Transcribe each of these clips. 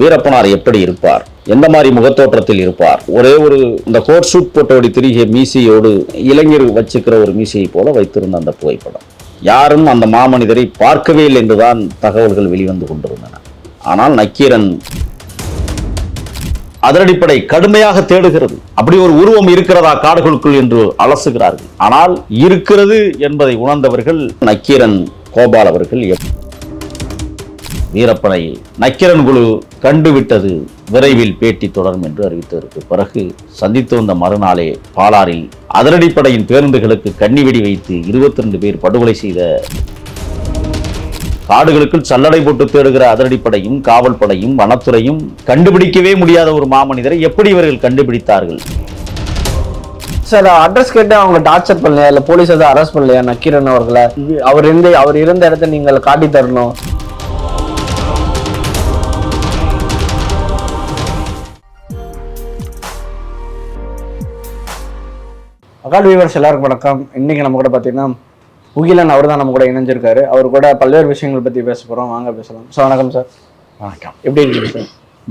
வீரப்பனார் எப்படி இருப்பார்? எந்த மாதிரி முகத்தோற்றத்தில் இருப்பார்? ஒரே ஒரு இந்த கோட் சூட் போட்டோடி திரிகிய மீசையோடு இளைஞர் வச்சுக்கிற ஒரு மீசையை போல வைத்திருந்த அந்த புகைப்படம். யாரும் அந்த மாமனிதரை பார்க்கவே இல்லை என்றுதான் தகவல்கள் வெளிவந்து கொண்டிருந்தன. ஆனால் நக்கீரன் அதனடிப்படை கடுமையாக தேடுகிறது. அப்படி ஒரு உருவம் இருக்கிறதா காடுகளுக்குள் என்று அலசுகிறார்கள். ஆனால் இருக்கிறது என்பதை உணர்ந்தவர்கள் நக்கீரன் கோபால் அவர்கள் வீரப்பனை நக்கிரன் குழு கண்டுவிட்டது. விரைவில் பேட்டி தொடரும் என்று அறிவித்ததற்கு பிறகு சந்தித்து வந்த மறுநாளே பாலாறில் அதிரடிப்படையின் பேருந்துகளுக்கு கன்னிவெடி வைத்து இருபத்தி ரெண்டு பேர் படுகொலை செய்த காடுகளுக்குள் சல்லடை போட்டு தேடுகிற அதிரடிப்படையும் காவல் படையும் வனத்துறையும் கண்டுபிடிக்கவே முடியாத ஒரு மாமனிதரை எப்படி இவர்கள் கண்டுபிடித்தார்கள்? சார் அட்ரஸ் கேட்டு அவங்க டார்ச்சர் பண்ணலையா? இல்ல போலீஸ் எதுவும் அரெஸ்ட் பண்ணலையா? நக்கீரன் அவர்களை? அவர் இருந்து அவர் இருந்த இடத்த நீங்கள் காட்டி தரணும் அகால் வீவர்ஸ் எல்லாருக்கும் வணக்கம். இன்னைக்கு நம்ம கூட பார்த்தீங்கன்னா முகிலன் அவர் தான் நம்ம கூட இணைஞ்சிருக்காரு. அவர் கூட பல்வேறு விஷயங்கள் பத்தி பேச போறோம். வாங்க பேசலாம். சார் வணக்கம் சார். வணக்கம். எப்படி இருக்கீங்க சார்?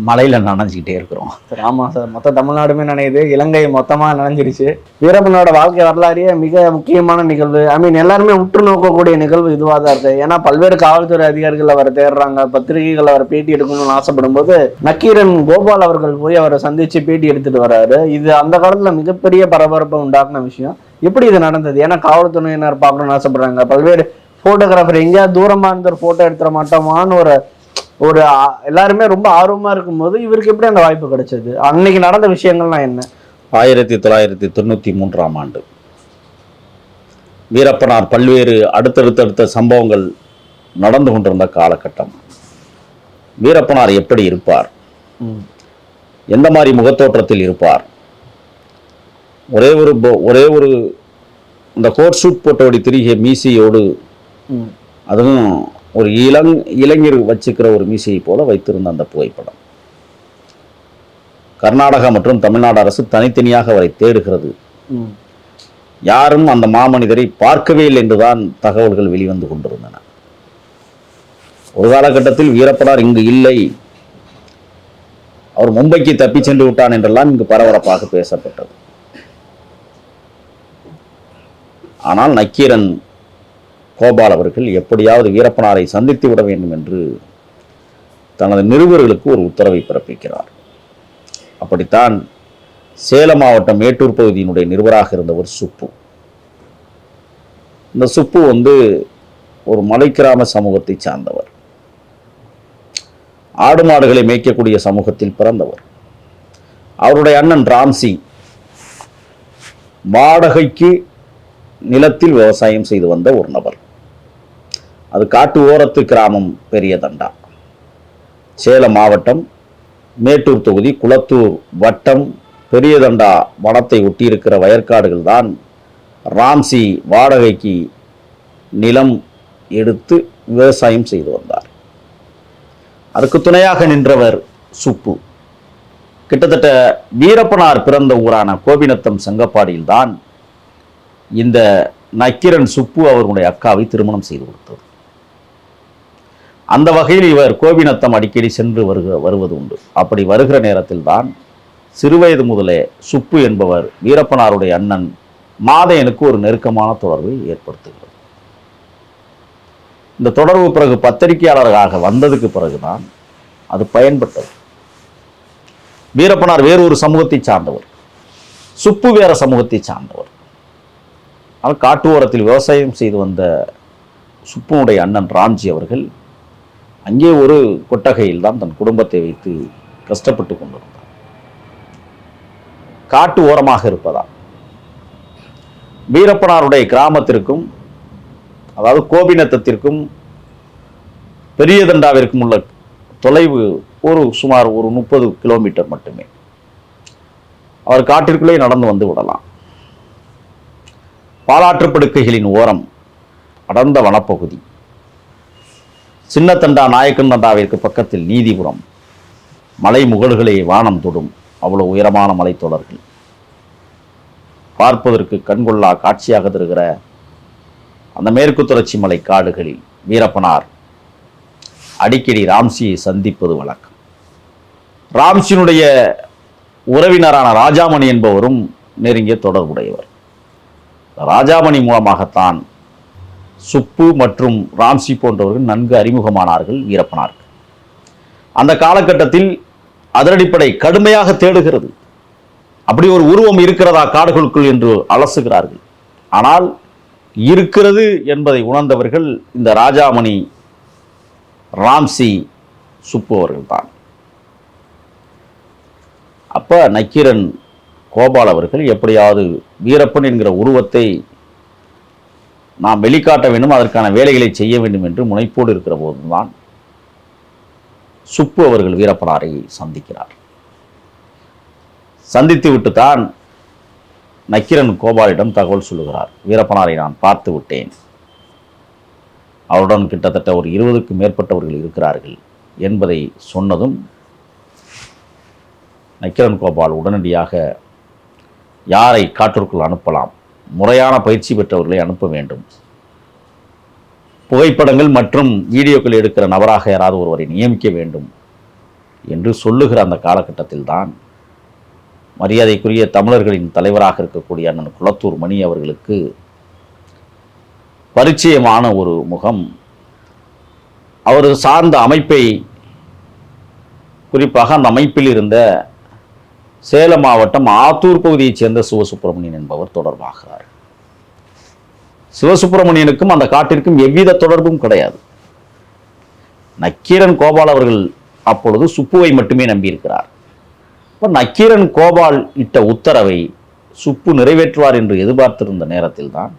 மலையில நனைஞ்சிக்கிட்டே இருக்கிறோம். சார் ஆமா சார். மொத்த தமிழ்நாடுமே நினையுது. இலங்கை மொத்தமா நனைஞ்சிருச்சு. வீரப்பனோட வாழ்க்கை வரலாறையே மிக முக்கியமான நிகழ்வு. ஐ மீன் எல்லாருமே உற்று நோக்கக்கூடிய நிகழ்வு இதுவாக தான் இருக்கு. ஏன்னா பல்வேறு காவல்துறை அதிகாரிகள் அவரை தேடுறாங்க. பத்திரிகைகள் அவரை பேட்டி எடுக்கணும்னு ஆசைப்படும் போது நக்கீரன் கோபால் அவர்கள் போய் அவரை சந்திச்சு பேட்டி எடுத்துட்டு வர்றாரு இது அந்த காலத்துல மிகப்பெரிய பரபரப்பை உண்டாக்குன விஷயம். எப்படி இது நடந்தது? ஏன்னா காவல்துறையினர் பார்க்கணும்னு ஆசைப்படுறாங்க. பல்வேறு ஃபோட்டோகிராஃபர் எங்கேயாவது தூரமா இருந்து ஒரு போட்டோ எடுத்துட மாட்டோமான்னு ஒரு ஒரு எல்லாருமே ரொம்ப ஆர்வமா இருக்கும்போது இவருக்கு எப்படி அந்த வாய்ப்பு கிடைச்சது? அன்னைக்கு நடந்த விஷயங்கள்லாம் என்ன? ஆயிரத்தி தொள்ளாயிரத்தி தொண்ணூற்றி மூன்றாம் ஆண்டு. வீரப்பனார் பல்வேறு அடுத்தடுத்தடுத்த சம்பவங்கள் நடந்து கொண்டிருந்த காலகட்டம். வீரப்பனார் எப்படி இருப்பார்? எந்த மாதிரி முகத்தோற்றத்தில் இருப்பார்? ஒரே ஒரு ஒரே ஒரு இந்த கோட் சூட் போட்டோடி திரிகிய மீசையோடு. அதுவும் ஒரு இளங் இளைஞர் வச்சுக்கிற ஒரு மீசையை போல வைத்திருந்த அந்த புகைப்படம். கர்நாடகா மற்றும் தமிழ்நாடு அரசு தனித்தனியாக அவரை தேடுகிறது. யாரும் அந்த மாமனிதரை பார்க்கவே இல்லை என்றுதான் தகவல்கள் வெளிவந்து கொண்டிருந்தன. ஒரு காலகட்டத்தில் வீரப்பனார் இங்கு இல்லை. அவர் மும்பைக்கு தப்பி சென்று விட்டான் என்றெல்லாம் இங்கு பரபரப்பாக பேசப்பட்டது. ஆனால் நக்கீரன் கோபால் அவர்கள் எப்படியாவது வீரப்பனாரை சந்தித்து விட வேண்டும் என்று தனது நிருபர்களுக்கு ஒரு உத்தரவை பிறப்பிக்கிறார். அப்படித்தான் சேலம் மாவட்டம் மேட்டூர் பகுதியினுடைய நிருபராக இருந்தவர் சுப்பு. இந்த சுப்பு வந்து ஒரு மலை கிராம சமூகத்தை சார்ந்தவர். ஆடு மாடுகளை மேய்க்கக்கூடிய சமூகத்தில் பிறந்தவர். அவருடைய அண்ணன் ராம்சிங் வாடகைக்கு நிலத்தில் விவசாயம் செய்து வந்த ஒரு நபர். அது காட்டு ஓரத்து கிராமம் பெரிய தண்டா. சேலம் மாவட்டம் மேட்டூர் தொகுதி குளத்தூர் வட்டம் பெரியதண்டா வனத்தை ஒட்டியிருக்கிற வயற்காடுகள் தான் ராம்சி வாடகைக்கு நிலம் எடுத்து விவசாயம் செய்து வந்தார். அதுக்கு துணையாக நின்றவர் சுப்பு. கிட்டத்தட்ட வீரப்பனார் பிறந்த ஊரான கோபிநத்தம் செங்கப்பாடியில் தான் இந்த நக்கிரன் சுப்பு அவர்களுடைய அக்காவை திருமணம் செய்து கொடுத்தது. அந்த வகையில் இவர் கோபிநத்தம் அடிக்கடி சென்று வருக வருவது உண்டு அப்படி வருகிற நேரத்தில் தான் சிறுவயது முதலே சுப்பு என்பவர் வீரப்பனாருடைய அண்ணன் மாதையனுக்கு ஒரு நெருக்கமான தொடர்பை ஏற்படுத்துகிறது. இந்த தொடர்பு பிறகு பத்திரிகையாளராக வந்ததுக்கு பிறகுதான் அது பயன்பட்டது. வீரப்பனார் வேறு ஒரு சமூகத்தை சார்ந்தவர். சுப்பு வேற சமூகத்தை சார்ந்தவர். ஆனால் காட்டு ஓரத்தில் விவசாயம் செய்து வந்த சுப்புனுடைய அண்ணன் ராம்ஜி அவர்கள் அங்கே ஒரு கொட்டகையில் தான் தன் குடும்பத்தை வைத்து கஷ்டப்பட்டு கொண்டிருந்தார் காட்டு ஓரமாக இருப்பதால். வீரப்பனாருடைய கிராமத்திற்கும் அதாவது கோபிநத்தத்திற்கும் பெரியதண்டாவிற்கும் உள்ள தொலைவு ஒரு சுமார் ஒரு முப்பது கிலோமீட்டர் மட்டுமே. அவர் காட்டிற்குள்ளே நடந்து வந்து விடலாம். பாலாற்றுப்படுக்கைகளின் ஓரம் அடர்ந்த வனப்பகுதி. சின்னத்தண்டா நாயக்கன் தண்டாவிற்கு பக்கத்தில் நீதிபுரம். மலை முகடுகளை வானம் தொடும் அவ்வளோ உயரமான மலைத்தொடர்கள் பார்ப்பதற்கு கண்கொள்ளா காட்சியாக தருகிற அந்த மேற்கு தொடர்ச்சி மலை காடுகளில் வீரப்பனார் அடிக்கடி ராம்சியை சந்திப்பது வழக்கம். ராம்சியினுடைய உறவினரான ராஜாமணி என்பவரும் நெருங்கிய தொடர்புடையவர். ராஜாமணி மூலமாகத்தான் சுப்பு மற்றும் ராம்சி போன்றவர்கள் நன்கு அறிமுகமானார்கள் வீரப்பனாருக்கு அந்த காலகட்டத்தில் அதனடிப்படை கடுமையாக தேடுகிறது. அப்படி ஒரு உருவம் இருக்கிறதா காடுகளுக்குள் என்று அலசுகிறார்கள். ஆனால் இருக்கிறது என்பதை உணர்ந்தவர்கள் இந்த ராஜாமணி ராம்சி சுப்பு அவர்கள்தான். அப்ப நக்கீரன் கோபால் அவர்கள் எப்படியாவது வீரப்பன் என்கிற உருவத்தை நாம் வெளிக்காட்ட வேண்டும் அதற்கான வேலைகளை செய்ய வேண்டும் என்று முனைப்போடு இருக்கிற போதுதான் சுப்பு அவர்கள் வீரப்பனாரை சந்திக்கிறார். சந்தித்து விட்டுத்தான் தான் கோபாலிடம் தகவல் சொல்லுகிறார். வீரப்பனாரை நான் பார்த்து விட்டேன். அவருடன் கிட்டத்தட்ட ஒரு இருபதுக்கும் மேற்பட்டவர்கள் இருக்கிறார்கள் என்பதை சொன்னதும் நக்கிரன் கோபால் உடனடியாக யாரை காற்றுக்குள் அனுப்பலாம்? முறையான பயிற்சி பெற்றவர்களை அனுப்ப வேண்டும். புகைப்படங்கள் மற்றும் வீடியோக்கள் எடுக்கிற நபராக யாராவது ஒருவரை நியமிக்க வேண்டும் என்று சொல்லுகிற அந்த காலகட்டத்தில் தான் மரியாதைக்குரிய தமிழர்களின் தலைவராக இருக்கக்கூடிய அண்ணன் குளத்தூர் மணி அவர்களுக்கு பரிச்சயமான ஒரு முகம். அவர் சார்ந்த அமைப்பை குறிப்பாக அந்த அமைப்பில் இருந்த சேலம் மாவட்டம் ஆத்தூர் பகுதியைச் சேர்ந்த சிவசுப்பிரமணியன் என்பவர் தொடர்பாகிறார். சிவசுப்பிரமணியனுக்கும் அந்த காட்டிற்கும் எவ்வித தொடர்பும் கிடையாது. நக்கீரன் கோபால் அவர்கள் அப்பொழுது சுப்புவை மட்டுமே நம்பியிருக்கிறார். இப்போ நக்கீரன் கோபால் இட்ட உத்தரவை சுப்பு நிறைவேற்றுவார் என்று எதிர்பார்த்திருந்த நேரத்தில் தான்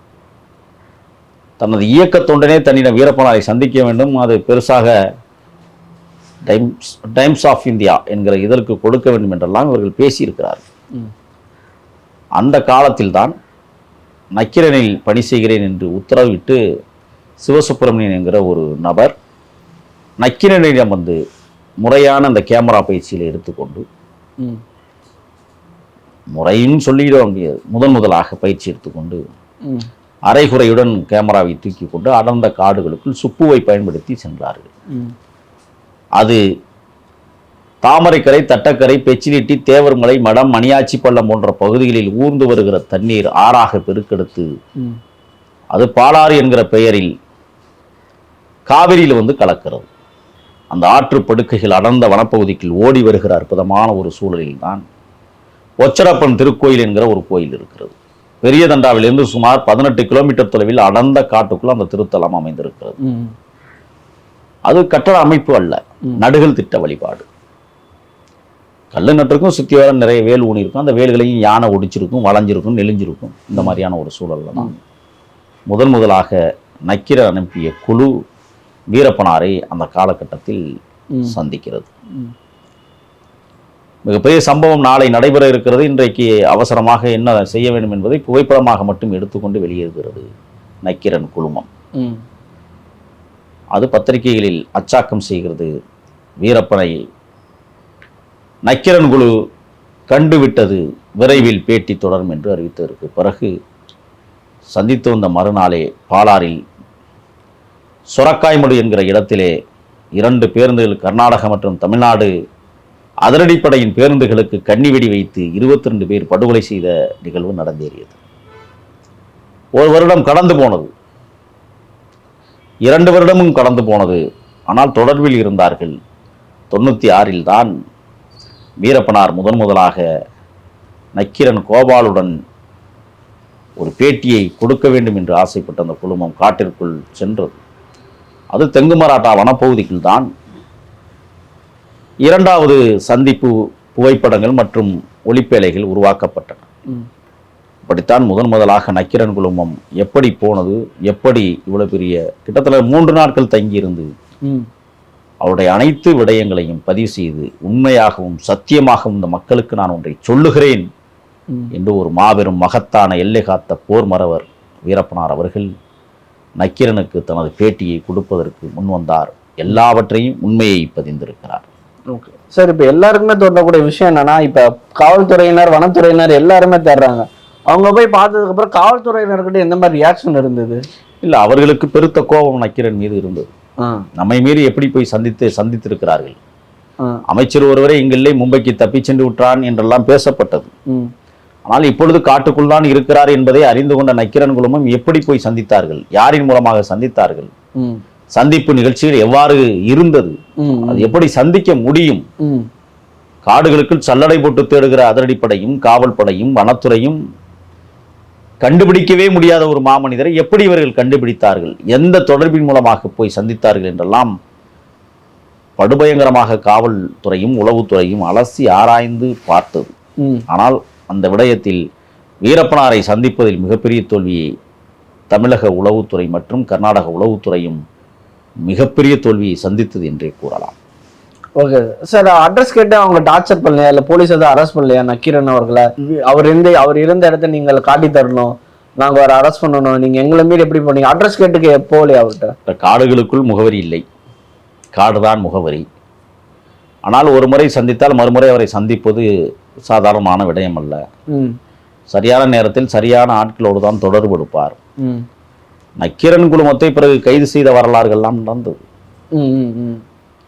தனது இயக்க தொண்டனே தன்னிடம் வீரப்பனாரை சந்திக்க வேண்டும். அது பெருசாக டைம்ஸ் டைம்ஸ் ஆஃப் இந்தியா என்கிற இதற்கு கொடுக்க வேண்டும் என்றெல்லாம் இவர்கள் பேசியிருக்கிறார்கள். அந்த காலத்தில்தான் நக்கிரனில் பணி செய்கிறேன் என்று உத்தரவிட்டு சிவசுப்பிரமணியன் என்கிற ஒரு நபர் நக்கிரனிடம் வந்து முறையான அந்த கேமரா பயிற்சியில் எடுத்துக்கொண்டு முறையும் சொல்லிட முடியாது முதன் முதலாக பயிற்சி எடுத்துக்கொண்டு அரைகுறையுடன் கேமராவை தூக்கி கொண்டு அடர்ந்த காடுகளுக்குள் சுப்புவை பயன்படுத்தி சென்றார்கள். அது தாமரைக்கரை தட்டக்கரை பெச்சிலிட்டி தேவர்மலை மடம் மணியாச்சி பள்ளம் போன்ற பகுதிகளில் ஊர்ந்து வருகிற தண்ணீர் ஆறாக பெருக்கெடுத்து அது பாலாறு என்கிற பெயரில் காவிரியில் வந்து கலக்கிறது. அந்த ஆற்று படுக்கைகள் அடர்ந்த வனப்பகுதிக்குள் ஓடி வருகிற அற்புதமான ஒரு சூழலில் தான் ஒச்சரப்பன் திருக்கோயில் என்கிற ஒரு கோயில் இருக்கிறது. பெரிய தண்டாவிலிருந்து சுமார் பதினெட்டு கிலோமீட்டர் தொலைவில் அடர்ந்த காட்டுக்குள் அந்த திருத்தலம் அமைந்திருக்கிறது. அது கட்டட அமைப்பு அல்ல. நடுகள் திட்ட வழிபாடு. கல்லு நட்டுருக்கும் சுத்தி வர நிறைய வேல் ஊனி இருக்கும் அந்த வேல்களையும் யானை ஒடிச்சிருக்கும் வளைஞ்சிருக்கும் நெளிஞ்சிருக்கும். இந்த மாதிரியான ஒரு சூழல்ல தான். முதன் முதலாக நக்கீரர் அனுப்பிய குழு வீரப்பனாரை அந்த காலகட்டத்தில். சந்திக்கிறது. மிகப்பெரிய சம்பவம் நாளை நடைபெற இருக்கிறது. இன்றைக்கு அவசரமாக என்ன செய்ய வேண்டும் என்பதை புகைப்படமாக மட்டும் எடுத்துக்கொண்டு வெளியேறுகிறது நக்கீரன் குழுமம். அது பத்திரிகைகளில் அச்சாக்கம் செய்கிறது. வீரப்பனை நக்கிரன் குழு கண்டுவிட்டது விரைவில் பேட்டி தொடரும் என்று அறிவித்ததற்கு பிறகு சந்தித்து வந்த மறுநாளே பாலாறில் சொரக்காய்மடு என்கிற இடத்திலே இரண்டு பேருந்துகள் கர்நாடக மற்றும் தமிழ்நாடு அதிரடிப்படையின் பேருந்துகளுக்கு கன்னிவெடி வைத்து இருபத்தி ரெண்டு பேர் படுகொலை செய்த நிகழ்வு நடந்தேறியது. ஒரு வருடம் கடந்து போனது. இரண்டு வருடமும் கடந்து போனது. ஆனால் தொடர்பில் இருந்தார்கள். தொண்ணூற்றி ஆறில் தான் வீரப்பனார் முதன் முதலாக நக்கிரன் கோபாலுடன் ஒரு பேட்டியை கொடுக்க வேண்டும் என்று ஆசைப்பட்ட அந்த குழுமம் காட்டிற்குள் சென்றது. அது தெங்கு மராட்டா வனப்பகுதியில் தான். இரண்டாவது சந்திப்பு புகைப்படங்கள் மற்றும் ஒளிப்பேலைகள் உருவாக்கப்பட்டன. அப்படித்தான் முதன் முதலாக நக்கிரன் குழுமம் எப்படி போனது எப்படி இவ்வளவு பெரிய கிட்டத்தட்ட மூன்று நாட்கள் தங்கியிருந்து அவருடைய அனைத்து விடயங்களையும் பதிவு செய்து உண்மையாகவும் சத்தியமாகவும் இந்த மக்களுக்கு நான் ஒன்றை சொல்லுகிறேன் என்று ஒரு மாபெரும் மகத்தான எல்லை காத்த போர் மறவர் வீரப்பனார் அவர்கள் நக்கிரனுக்கு தனது பேட்டியை கொடுப்பதற்கு முன்வந்தார் எல்லாவற்றையும் உண்மையை பதிந்திருக்கிறார். ஓகே. சார் இப்போ எல்லாருக்குமே தோன்றக்கூடிய விஷயம் என்னன்னா இப்போ காவல்துறையினர் வனத்துறையினர் எல்லாருமே தேடுறாங்க. அவங்க போய் பார்த்ததுக்கு அப்புறம் காவல்துறையினர்கிட்ட எந்த மாதிரி ரியாக்ஷன் இருந்தது? இல்லை அவர்களுக்கு பெருத்த கோபம் நக்கிரன் மீது இருந்தது. நம்மை மீறி எப்படி போய் சந்தித்து சந்தித்திருக்கிறார்கள். அமைச்சர் ஒருவரே இங்கில்லை மும்பைக்கு தப்பிச் சென்று விட்டான் என்றெல்லாம் பேசப்பட்டது. ஆனால் இப்பொழுது காட்டுக்குள் தான் இருக்கிறார் என்பதை அறிந்து கொண்ட நக்கிரன் குழுமம் எப்படி போய் சந்தித்தார்கள்? யாரின் மூலமாக சந்தித்தார்கள்? சந்திப்பு நிகழ்ச்சிகள் எவ்வாறு இருந்தது? அது எப்படி சந்திக்க முடியும்? காடுகளுக்குள் சல்லடை போட்டு தேடுகிற அதிரடிப்படையும் காவல் படையும் வனத்துறையும் கண்டுபிடிக்கவே முடியாத ஒரு மாமனிதரை எப்படி இவர்கள் கண்டுபிடித்தார்கள்? எந்த தொடர்பின் மூலமாக போய் சந்தித்தார்கள் என்றெல்லாம் படுபயங்கரமாக காவல்துறையும் உளவுத்துறையும் அலசி ஆராய்ந்து பார்த்தது. ஆனால் அந்த விடயத்தில் வீரப்பனாரை சந்திப்பதில் மிகப்பெரிய தோல்வியை தமிழக உளவுத்துறை மற்றும் கர்நாடக உளவுத்துறையும் மிகப்பெரிய தோல்வியை சந்தித்தது என்றே கூறலாம். ஓகே சார் அட்ரஸ் கேட்டு அவங்க டார்ச்சர் பண்ணலையா? இல்ல போலீஸ் எதுவும் அரெஸ்ட் பண்ணலையா? நக்கீரன் அவர்களை. அவர் இருந்த அவர் இருந்த இடத்த நீங்கள் காட்டி தரணும். நாங்க அவரை அரெஸ்ட் பண்ணணும். நீங்க எங்களை மீறி எப்படி பண்ணீங்க அட்ரஸ் கேட்டுக்கு போகலையா அவர்கிட்ட? காடுகளுக்குள் முகவரி இல்லை. காடுதான் முகவரி. ஆனால் ஒரு முறை சந்தித்தால் மறுமுறை அவரை சந்திப்பது சாதாரணமான விடயம் அல்ல. ம். சரியான நேரத்தில் சரியான ஆட்களோடு தான் தொடர்பு எடுப்பார். நக்கீரன் குழுமத்தை பிறகு கைது செய்த வரலாறுகள்லாம் நடந்தது.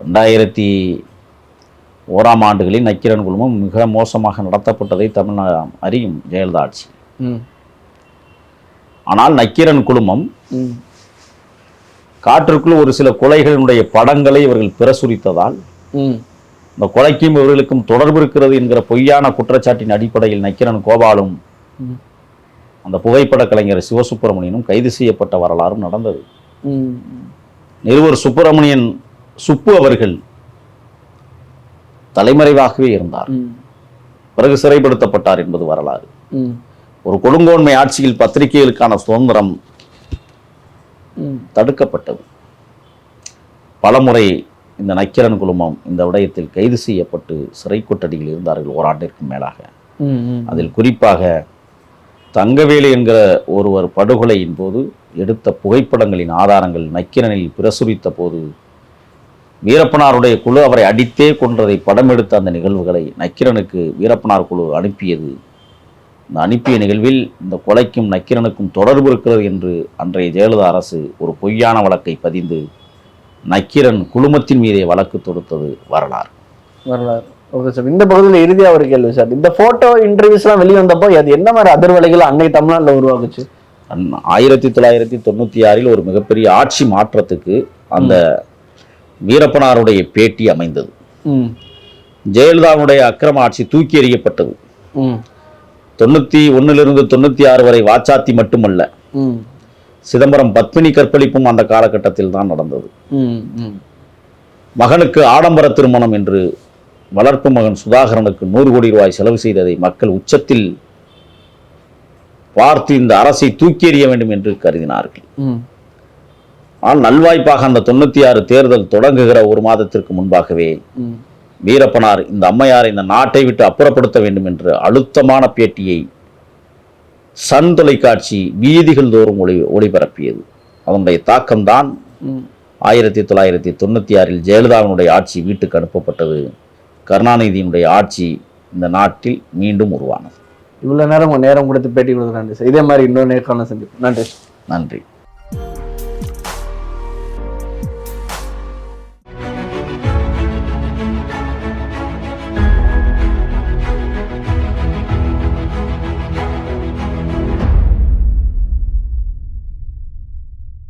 ரெண்டாயிரத்தி ஓராம் ஆண்டுகளில் நக்கீரன் குழுமம் மிக மோசமாக நடத்தப்பட்டதை தமிழ்நாடு அறியும் ஜெயலலிதா ஆட்சி. ஆனால் நக்கீரன் குழுமம் காற்றுக்குள் ஒரு சில கொலைகளினுடைய படங்களை இவர்கள் பிரசுரித்ததால் இந்த கொலைக்கும் இவர்களுக்கும் தொடர்பு இருக்கிறது என்கிற பொய்யான குற்றச்சாட்டின் அடிப்படையில் நக்கீரன் கோபாலும். அந்த புகைப்பட கலைஞர் சிவசுப்பிரமணியனும் கைது செய்யப்பட்ட வரலாறும் நடந்தது. ம். நிருபர் சுப்பிரமணியன் சுப்பு அவர்கள் தலைமறைவாகவே இருந்தார். பிறகு சிறைப்படுத்தப்பட்டார் என்பது வரலாறு. ஒரு கொடுங்கோன்மை ஆட்சியில் பத்திரிகைகளுக்கான சுதந்திரம் தடுக்கப்பட்டது. பலமுறை இந்த நக்கிரன் குழுமம் இந்த விடயத்தில் கைது செய்யப்பட்டு சிறை கொட்டடியில் இருந்தார்கள் ஓராண்டிற்கும் மேலாக. அதில் குறிப்பாக தங்கவேலு என்கிற ஒருவர் படுகொலையின் போது எடுத்த புகைப்படங்களின் ஆதாரங்கள் நக்கிரனில் பிரசுரித்த போது வீரப்பனாருடைய குழு அவரை அடித்தே கொன்றதை படம் எடுத்த அந்த நிகழ்வுகளை நக்கிரனுக்கு வீரப்பனார் குழு அனுப்பியது. இந்த அனுப்பிய நிகழ்வில் இந்த கொலைக்கும் நக்கிரனுக்கும் தொடர்பு இருக்கிறது என்று அன்றைய ஜெயலலிதா அரசு ஒரு பொய்யான வழக்கை பதிந்து நக்கிரன் குழுமத்தின் மீதே வழக்கு தொடுத்தது வரலாறு. வரலாறு. Okay sir. இந்த பகுதியில் இறுதியா ஒரு கேள்வி சார். இந்த போட்டோ இன்டர்வியூஸ்லாம் வெளியே வந்தப்போ அது என்ன மாதிரி அதிர்வலைகள் அன்னை தமிழ்நாட்டில் உருவாக்குச்சு? ஆயிரத்தி தொள்ளாயிரத்தி தொண்ணூற்றி ஆறில் ஒரு மிகப்பெரிய ஆட்சி மாற்றத்துக்கு அந்த வீரப்பனாருடைய பேட்டி அமைந்தது. ஜெயலலிதாவுடைய அக்கிரம ஆட்சி தூக்கி எறியப்பட்டது. தொண்ணூற்றி ஒன்றிலிருந்து தொண்ணூற்றி ஆறு வரை வாச்சாத்தி மட்டுமல்ல சிதம்பரம் பத்மினி கற்பழிப்பும் அந்த காலகட்டத்தில் தான் நடந்தது. மகனுக்கு ஆடம்பர திருமணம் என்று வளர்ப்பு மகன் சுதாகரனுக்கு நூறு கோடி ரூபாய் செலவு செய்ததை மக்கள் உச்சத்தில் பார்த்து இந்த அரசை தூக்கி எறிய வேண்டும் என்று கருதினார்கள். ஆனால் நல்வாய்ப்பாக அந்த தொண்ணூற்றி ஆறு தேர்தல் தொடங்குகிற ஒரு மாதத்திற்கு முன்பாகவே வீரப்பனார் இந்த அம்மையாரை இந்த நாட்டை விட்டு அப்புறப்படுத்த வேண்டும் என்று அழுத்தமான பேட்டியை சன் தொலைக்காட்சி வீதிகள் தோறும் ஒளி ஒளிபரப்பியது. அதனுடைய தாக்கம்தான் ஆயிரத்தி தொள்ளாயிரத்தி தொண்ணூற்றி ஆறில் ஜெயலலிதாவினுடைய ஆட்சி வீட்டுக்கு அனுப்பப்பட்டது. கருணாநிதியினுடைய ஆட்சி இந்த நாட்டில் மீண்டும் உருவானது. இவ்வளோ நேரம் நேரம் கொடுத்து பேட்டி கொடுக்குறாங்க சார். இதே மாதிரி இன்னொரு நேர்காணல் சந்திப்போம். நன்றி நன்றி.